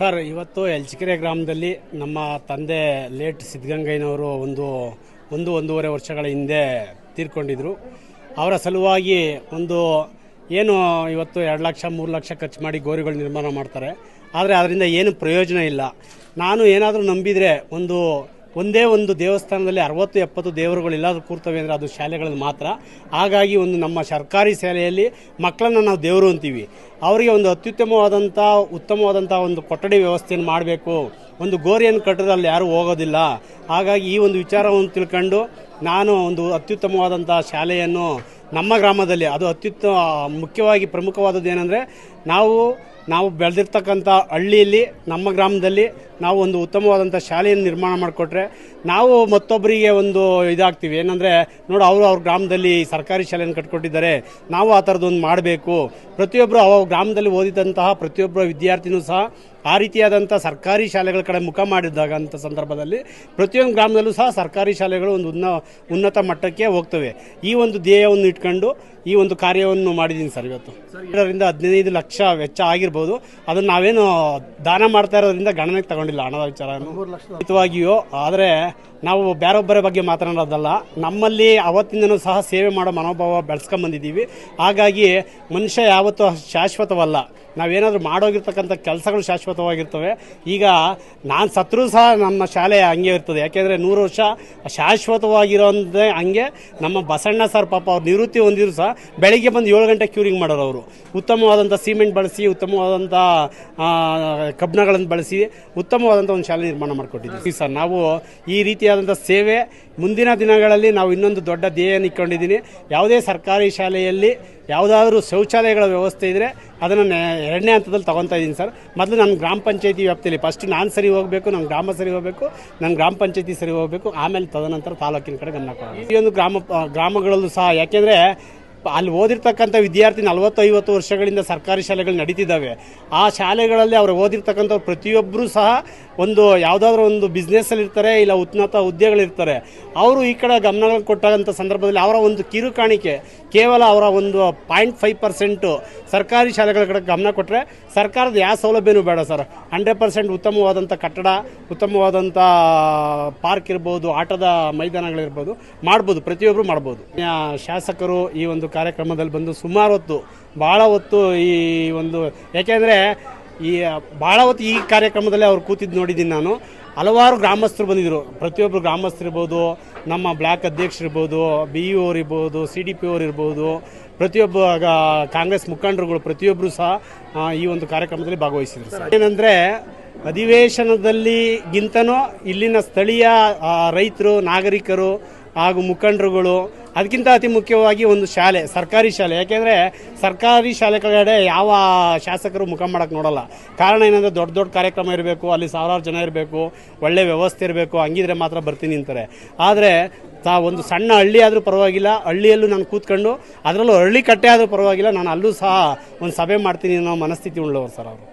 Sir, ಇವತ್ತು ಎಲ್ಚಿಕೆರೆ ಗ್ರಾಮದಲ್ಲಿ ನಮ್ಮ ತಂದೆ ಲೇಟ್ ಸಿದ್ಧಗಂಗೈನವರು ಒಂದು ಒಂದು ಒಂದೂವರೆ ವರ್ಷಗಳ ಹಿಂದೆ ತೀರ್ಕೊಂಡಿದ್ರು. ಅವರ ಸಲುವಾಗಿ ಒಂದು ಏನು ಇವತ್ತು ಎರಡು ಲಕ್ಷ, ಮೂರು ಲಕ್ಷ ಖರ್ಚು ಮಾಡಿ ಗೋರಿಗಳು ನಿರ್ಮಾಣ ಮಾಡ್ತಾರೆ. ಆದರೆ ಅದರಿಂದ ಏನು ಪ್ರಯೋಜನ ಇಲ್ಲ. ನಾನು ಏನಾದರೂ ನಂಬಿದರೆ ಒಂದು ಒಂದೇ ಒಂದು ದೇವಸ್ಥಾನದಲ್ಲಿ ಅರವತ್ತು ಎಪ್ಪತ್ತು ದೇವರುಗಳು ಎಲ್ಲಾದರೂ ಕೂರ್ತವೆ ಅಂದರೆ ಅದು ಶಾಲೆಗಳಲ್ಲಿ ಮಾತ್ರ. ಹಾಗಾಗಿ ಒಂದು ನಮ್ಮ ಸರ್ಕಾರಿ ಶಾಲೆಯಲ್ಲಿ ಮಕ್ಕಳನ್ನು ನಾವು ದೇವರು ಅಂತೀವಿ. ಅವರಿಗೆ ಒಂದು ಅತ್ಯುತ್ತಮವಾದಂಥ, ಉತ್ತಮವಾದಂಥ ಒಂದು ಕೊಠಡಿ ವ್ಯವಸ್ಥೆಯನ್ನು ಮಾಡಬೇಕು. ಒಂದು ಗೋರಿಯನ್ನು ಕಟ್ಟಿದ್ರೆ ಅಲ್ಲಿ ಯಾರೂ ಹೋಗೋದಿಲ್ಲ. ಹಾಗಾಗಿ ಈ ಒಂದು ವಿಚಾರವನ್ನು ತಿಳ್ಕೊಂಡು ನಾನು ಒಂದು ಅತ್ಯುತ್ತಮವಾದಂಥ ಶಾಲೆಯನ್ನು ನಮ್ಮ ಗ್ರಾಮದಲ್ಲಿ, ಅದು ಅತ್ಯುತ್ತ, ಮುಖ್ಯವಾಗಿ ಪ್ರಮುಖವಾದದ್ದು ಏನಂದರೆ ನಾವು ನಾವು ಬೆಳೆದಿರ್ತಕ್ಕಂಥ ಹಳ್ಳಿಯಲ್ಲಿ, ನಮ್ಮ ಗ್ರಾಮದಲ್ಲಿ ನಾವು ಒಂದು ಉತ್ತಮವಾದಂಥ ಶಾಲೆಯನ್ನು ನಿರ್ಮಾಣ ಮಾಡಿಕೊಟ್ರೆ ನಾವು ಮತ್ತೊಬ್ಬರಿಗೆ ಒಂದು ಇದಾಗ್ತೀವಿ. ಏನಂದರೆ ನೋಡು ಅವರು ಅವ್ರ ಗ್ರಾಮದಲ್ಲಿ ಸರ್ಕಾರಿ ಶಾಲೆಯನ್ನು ಕಟ್ಕೊಟ್ಟಿದ್ದಾರೆ. ನಾವು ಆ ಥರದ್ದೊಂದು ಮಾಡಬೇಕು. ಪ್ರತಿಯೊಬ್ಬರು ಅವ್ರ ಗ್ರಾಮದಲ್ಲಿ ಓದಿದಂತಹ ಪ್ರತಿಯೊಬ್ಬರ ವಿದ್ಯಾರ್ಥಿನೂ ಸಹ ಆ ರೀತಿಯಾದಂಥ ಸರ್ಕಾರಿ ಶಾಲೆಗಳ ಕಡೆ ಮುಖ ಮಾಡಿದಾಗ ಅಂತ ಸಂದರ್ಭದಲ್ಲಿ ಪ್ರತಿಯೊಂದು ಗ್ರಾಮದಲ್ಲೂ ಸಹ ಸರ್ಕಾರಿ ಶಾಲೆಗಳು ಒಂದು ಉನ್ನ ಉನ್ನತ ಮಟ್ಟಕ್ಕೆ ಹೋಗ್ತವೆ. ಈ ಒಂದು ಧ್ಯೇಯವನ್ನು ಇಟ್ಕೊಂಡು ಈ ಒಂದು ಕಾರ್ಯವನ್ನು ಮಾಡಿದ್ದೀನಿ ಸರ್ ಇವತ್ತು. ಇದರಿಂದ ಹದಿನೈದು ಲಕ್ಷ ವೆಚ್ಚ ಆಗಿರ್ಬೋದು. ಅದನ್ನು ನಾವೇನು ದಾನ ಮಾಡ್ತಾ ಇರೋದ್ರಿಂದ ಗಣನೆಗೆ ತಗೊಂಡಿಲ್ಲ ಹಣದ ವಿಚಾರ. ಹಿತವಾಗಿಯೂ ಆದರೆ ನಾವು ಬೇರೊಬ್ಬರ ಬಗ್ಗೆ ಮಾತನಾಡೋದಲ್ಲ. ನಮ್ಮಲ್ಲಿ ಅವತ್ತಿಂದನೂ ಸಹ ಸೇವೆ ಮಾಡೋ ಮನೋಭಾವ ಬೆಳೆಸ್ಕೊಂಬಂದಿದ್ದೀವಿ. ಹಾಗಾಗಿ ಮನುಷ್ಯ ಯಾವತ್ತೂ ಶಾಶ್ವತವಲ್ಲ. ನಾವೇನಾದರೂ ಮಾಡೋಗಿರ್ತಕ್ಕಂಥ ಕೆಲಸಗಳು ಶಾಶ್ವತವಾಗಿರ್ತವೆ. ಈಗ ನಾನು ಸತ್ರೂ ಸಹ ನಮ್ಮ ಶಾಲೆ ಹಂಗೆ ಇರ್ತದೆ. ಯಾಕೆಂದರೆ ನೂರು ವರ್ಷ ಶಾಶ್ವತವಾಗಿರೋದೇ ಹಂಗೆ ನಮ್ಮ ಬಸಣ್ಣ ಸರ್ ಪಾಪ ಅವ್ರು ನಿವೃತ್ತಿ ಹೊಂದಿದ್ರು ಸಹ ಬೆಳಿಗ್ಗೆ ಬಂದು ಏಳು ಗಂಟೆ ಕ್ಯೂರಿಂಗ್ ಮಾಡೋರು ಅವರು. ಉತ್ತಮವಾದಂಥ ಸಿಮೆಂಟ್ ಬಳಸಿ, ಉತ್ತಮವಾದಂಥ ಕಬ್ಬಿಣಗಳನ್ನು ಬಳಸಿ ಉತ್ತಮವಾದಂಥ ಒಂದು ಶಾಲೆ ನಿರ್ಮಾಣ ಮಾಡಿಕೊಟ್ಟಿದ್ದೀವಿ. ಸರ್, ನಾವು ಈ ರೀತಿಯಾದಂಥ ಸೇವೆ ಮುಂದಿನ ದಿನಗಳಲ್ಲಿ ನಾವು ಇನ್ನೊಂದು ದೊಡ್ಡ ಧ್ಯೇಯನ ಇಟ್ಕೊಂಡಿದ್ದೀನಿ. ಯಾವುದೇ ಸರ್ಕಾರಿ ಶಾಲೆಯಲ್ಲಿ ಯಾವುದಾದ್ರೂ ಶೌಚಾಲಯಗಳ ವ್ಯವಸ್ಥೆ ಇದ್ದರೆ ಅದನ್ನು ಎರಡನೇ ಹಂತದಲ್ಲಿ ತಗೊತಾ ಇದ್ದೀನಿ ಸರ್. ಮೊದಲು ನಮ್ಮ ಗ್ರಾಮ ಪಂಚಾಯತಿ ವ್ಯಾಪ್ತಿಯಲ್ಲಿ ಫಸ್ಟ್ ನಾನು ಸರಿ ಹೋಗಬೇಕು ನಮ್ಮ ಗ್ರಾಮ ಸರಿ ಹೋಗಬೇಕು ನಮ್ಮ ಗ್ರಾಮ ಪಂಚಾಯತಿ ಸರಿ ಹೋಗಬೇಕು, ಆಮೇಲೆ ತದನಂತರ ತಾಲೂಕಿನ ಕಡೆ ಗಮನ ಕೊಡೋಣ. ಈ ಒಂದು ಗ್ರಾಮ ಗ್ರಾಮಗಳಲ್ಲೂ ಸಹ, ಯಾಕೆಂದರೆ ಅಲ್ಲಿ ಓದಿರ್ತಕ್ಕಂಥ ವಿದ್ಯಾರ್ಥಿ ನಲವತ್ತು ಐವತ್ತು ವರ್ಷಗಳಿಂದ ಸರ್ಕಾರಿ ಶಾಲೆಗಳು ನಡೀತಿದ್ದಾವೆ. ಆ ಶಾಲೆಗಳಲ್ಲಿ ಅವರು ಓದಿರ್ತಕ್ಕಂಥ ಪ್ರತಿಯೊಬ್ಬರೂ ಸಹ ಒಂದು ಯಾವುದಾದ್ರೂ ಒಂದು ಬಿಸ್ನೆಸ್ಸಲ್ಲಿ ಇರ್ತಾರೆ, ಇಲ್ಲ ಉನ್ನತ ಹುದ್ದೆಗಳಿರ್ತಾರೆ. ಅವರು ಈ ಕಡೆ ಗಮನಗಳನ್ನು ಕೊಟ್ಟಂಥ ಸಂದರ್ಭದಲ್ಲಿ ಅವರ ಒಂದು ಕಿರು ಕಾಣಿಕೆ ಕೇವಲ ಅವರ ಒಂದು ಪಾಯಿಂಟ್ ಫೈವ್ ಪರ್ಸೆಂಟು ಸರ್ಕಾರಿ ಶಾಲೆಗಳ ಕಡೆ ಗಮನ ಕೊಟ್ಟರೆ ಸರ್ಕಾರದ ಯಾವ ಸೌಲಭ್ಯನೂ ಬೇಡ ಸರ್. ಹಂಡ್ರೆಡ್ ಪರ್ಸೆಂಟ್ ಉತ್ತಮವಾದಂಥ ಕಟ್ಟಡ, ಉತ್ತಮವಾದಂಥ ಪಾರ್ಕ್ ಇರ್ಬೋದು, ಆಟದ ಮೈದಾನಗಳಿರ್ಬೋದು, ಮಾಡ್ಬೋದು ಪ್ರತಿಯೊಬ್ಬರು ಮಾಡ್ಬೋದು. ಶಾಸಕರು ಈ ಒಂದು ಕಾರ್ಯಕ್ರಮದಲ್ಲಿ ಬಂದು ಸುಮಾರು ಹೊತ್ತು, ಭಾಳ ಹೊತ್ತು ಈ ಒಂದು ಯಾಕೆಂದರೆ ಈ, ಭಾಳ ಹೊತ್ತು ಈ ಕಾರ್ಯಕ್ರಮದಲ್ಲಿ ಅವ್ರು ಕೂತಿದ್ದು ನೋಡಿದ್ದೀನಿ ನಾನು. ಹಲವಾರು ಗ್ರಾಮಸ್ಥರು ಬಂದಿದ್ದರು ಪ್ರತಿಯೊಬ್ಬರು ಗ್ರಾಮಸ್ಥರಿರ್ಬೋದು ನಮ್ಮ ಬ್ಲಾಕ್ ಅಧ್ಯಕ್ಷರಿರ್ಬೋದು ಬಿ ಇ ಅವ್ರು ಇರ್ಬೋದು, ಸಿ ಡಿ ಪಿ ಅವ್ರು ಇರ್ಬೋದು, ಪ್ರತಿಯೊಬ್ಬ ಕಾಂಗ್ರೆಸ್ ಮುಖಂಡರುಗಳು ಪ್ರತಿಯೊಬ್ಬರು ಸಹ ಈ ಒಂದು ಕಾರ್ಯಕ್ರಮದಲ್ಲಿ ಭಾಗವಹಿಸಿದ್ರು ಸರ್. ಏನಂದರೆ, ಅಧಿವೇಶನದಲ್ಲಿ ಗಿಂತನೂ ಇಲ್ಲಿನ ಸ್ಥಳೀಯ ರೈತರು, ನಾಗರಿಕರು ಹಾಗೂ ಮುಖಂಡರುಗಳು ಅದಕ್ಕಿಂತ ಅತಿ ಮುಖ್ಯವಾಗಿ ಒಂದು ಶಾಲೆ, ಸರ್ಕಾರಿ ಶಾಲೆ. ಯಾಕೆಂದರೆ ಸರ್ಕಾರಿ ಶಾಲೆ ಕಡೆ ಯಾವ ಶಾಸಕರು ಮುಖ ಮಾಡೋಕ್ಕೆ ನೋಡಲ್ಲ. ಕಾರಣ ಏನಂದರೆ ದೊಡ್ಡ ದೊಡ್ಡ ಕಾರ್ಯಕ್ರಮ ಇರಬೇಕು, ಅಲ್ಲಿ ಸಾವಿರಾರು ಜನ ಇರಬೇಕು, ಒಳ್ಳೆ ವ್ಯವಸ್ಥೆ ಇರಬೇಕು, ಹಂಗಿದ್ರೆ ಮಾತ್ರ ಬರ್ತೀನಿ ಅಂತಾರೆ. ಆದರೆ ತಾ ಒಂದು ಸಣ್ಣ ಹಳ್ಳಿ ಆದರೂ ಪರವಾಗಿಲ್ಲ, ಹಳ್ಳಿಯಲ್ಲೂ ನಾನು ಕೂತ್ಕೊಂಡು, ಅದರಲ್ಲೂ ಹಳ್ಳಿ ಕಟ್ಟೆ ಆದರೂ ಪರವಾಗಿಲ್ಲ, ನಾನು ಅಲ್ಲೂ ಸಹ ಒಂದು ಸಭೆ ಮಾಡ್ತೀನಿ ಅನ್ನೋ ಮನಸ್ಥಿತಿ ಉಳ್ಳವರು ಸರ್ ಅವರು.